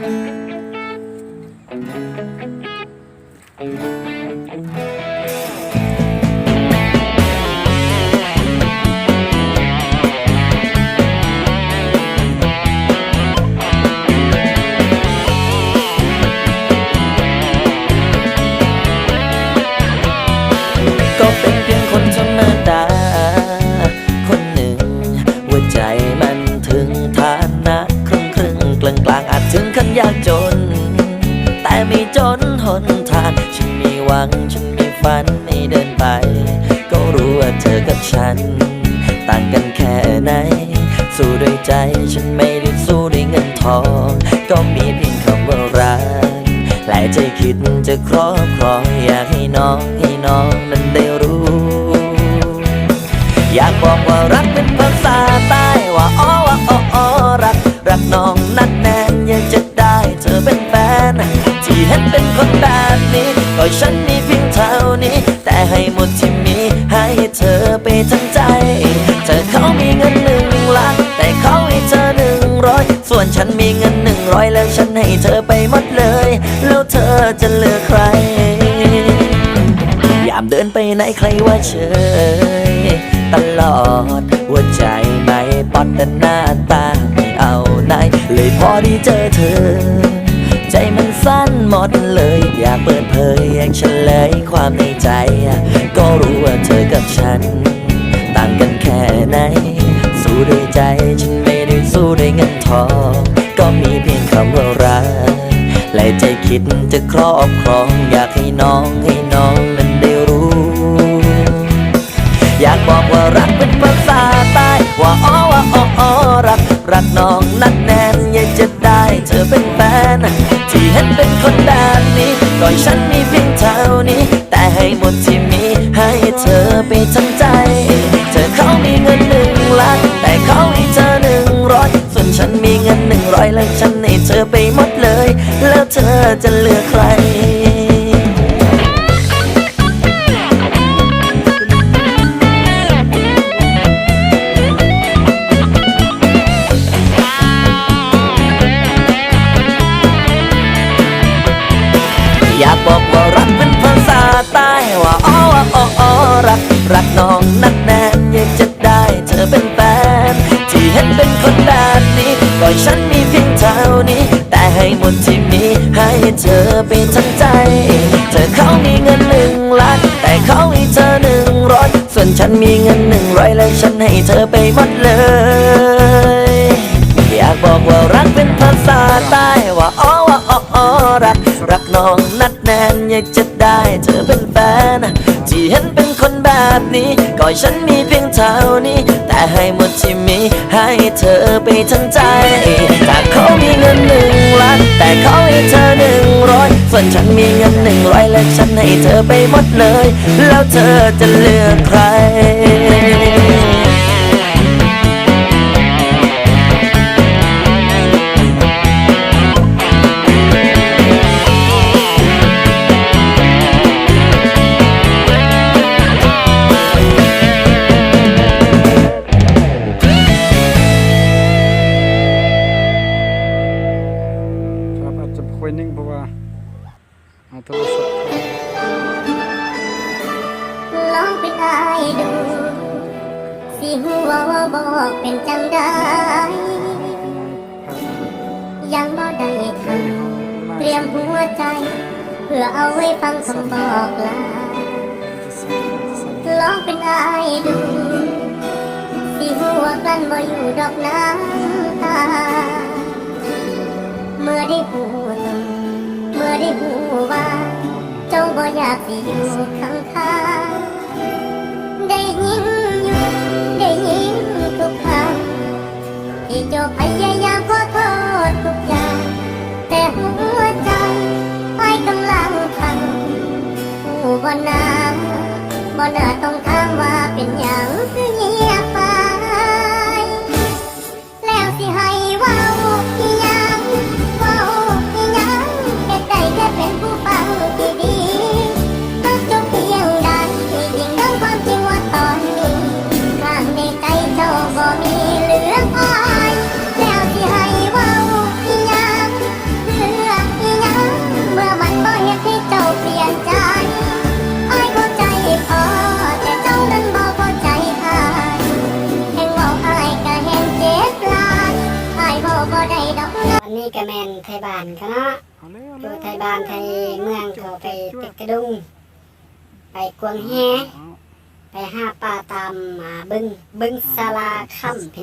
ก็ ลางๆอาจถึงขั้นยากจน แต่ไม่จนหนทางฉันมีหวังฉันมีฝันไม่เดินไป ก็รู้ว่าเธอกับฉัน ต่างกันแค่ไหน สู้ด้วยใจฉันไม่ได้สู้ด้วยเงินทอง ก็มีเพียงคำว่ารักและใจคิดจะครอบครองอยากให้น้องให้น้องนั้นได้รู้ อยากบอกว่ารักเป็นภาษาใต้ว่า นี้ก็ฉันมีเพียงเท่านี้ แต่ให้หมดที่มีให้เธอไปทั้งใจ เธอเขามีเงินหนึ่งล้านแต่เขาให้เธอหนึ่งร้อยส่วนฉันมีเงินหนึ่งร้อยแล้วฉันให้เธอไปหมดเลย แล้วเธอจะเลือกใคร ยามเดินไปไหนใครว่าเฉยตลอดหัวใจไม่ปอดแต่หน้าตาไม่เอาไหนเลยพอด้เจอเธอ ใจมันสั้นหมดเลยอยากเปิด ยอยากเฉลยความในใจ ก็รู้ว่าเธอกับฉัน ต่างกันแค่ไหน สู้ด้วยใจฉันไม่ได้สู้ด้วยเงินทอง ก็มีเพียงคำว่ารักและใจคิดจะครอบครองอยากให้น้องให้น้องนั้น อยากบอกว่ารักเป็นภาษาใต้ว่าอ้อว่าอ้อออรัก รักน้องนักแน่นยากจะได้ เธอเป็นแฟนที่เห็นเป็นคนแบบนี้ก็ฉันมีเพียงเท่านี้ แต่ให้หมดที่มีให้เธอไปทั้งใจ เธอเขามีเงินหนึ่งล้านแต่เขาให้เธอหนึ่งร้อยส่วนฉันมีเงินหนึ่งร้อยแล้วฉันให้เธอไปหมดเลย แล้วเธอจะเลือกใคร เธอไปทั้งใจ เธอเขามีเงินหนึ่งล้านแต่เขาให้เธอหนึ่งร้อยส่วนฉันมีเงินหนึ่งร้อยแล้วฉันให้เธอไปหมดเลย อยากบอกว่ารักเป็นภาษาใต้ว่าอ้อว่าอ้ออ้อรัก รักน้องนัดแนนอยากจะได้เธอเป็นแฟน ที่เห็นเป็นคนแบบนี้ ก็ฉันมีเพียงเท่านี้ แต่ให้หมดที่มีให้เธอไปทั้งใจ ถ้าเขามีเงินหนึ่งล้านแต่เขาให้เธอหนึ่งร้อยส่วนฉันมีเงินหนึ่งร้อยและฉันให้เธอไปหมดเลย แล้วเธอจะเลือกใคร ลองเป็นอายดู สิหัวบอกเป็นจังได้ยังบ่ได้ทำเตรียมหัวใจ เพื่อเอาไว้ฟังคำบอกลาลองเป็นอายดูสิหัวกลั้นบ่อยู่ดอกน้ำตา เมื่อได้หูตรงเมื่อได้หูว่า เจ้าบ่อยากสิอยู่ข้างข้างๆ ได้ยินอยู่ได้ยินทุกคำที่เจ้าพยายามขอโทษทุกอย่างแต่หัวใจไอ้กำลังพังผู้บ่นาบ่น่าต้องถามว่าเป็นอย่างคือเงียบไปแล้วสิให้ บ้านเขาเนาะเอาเลยเอาอเลยู่ยไทยบ้านไทยเมืองเขาไปติดกระดุง ไปกวงแฮเอาไปหาปลาตามอ่าบึงบึงสาลาค่ำพี่น้อง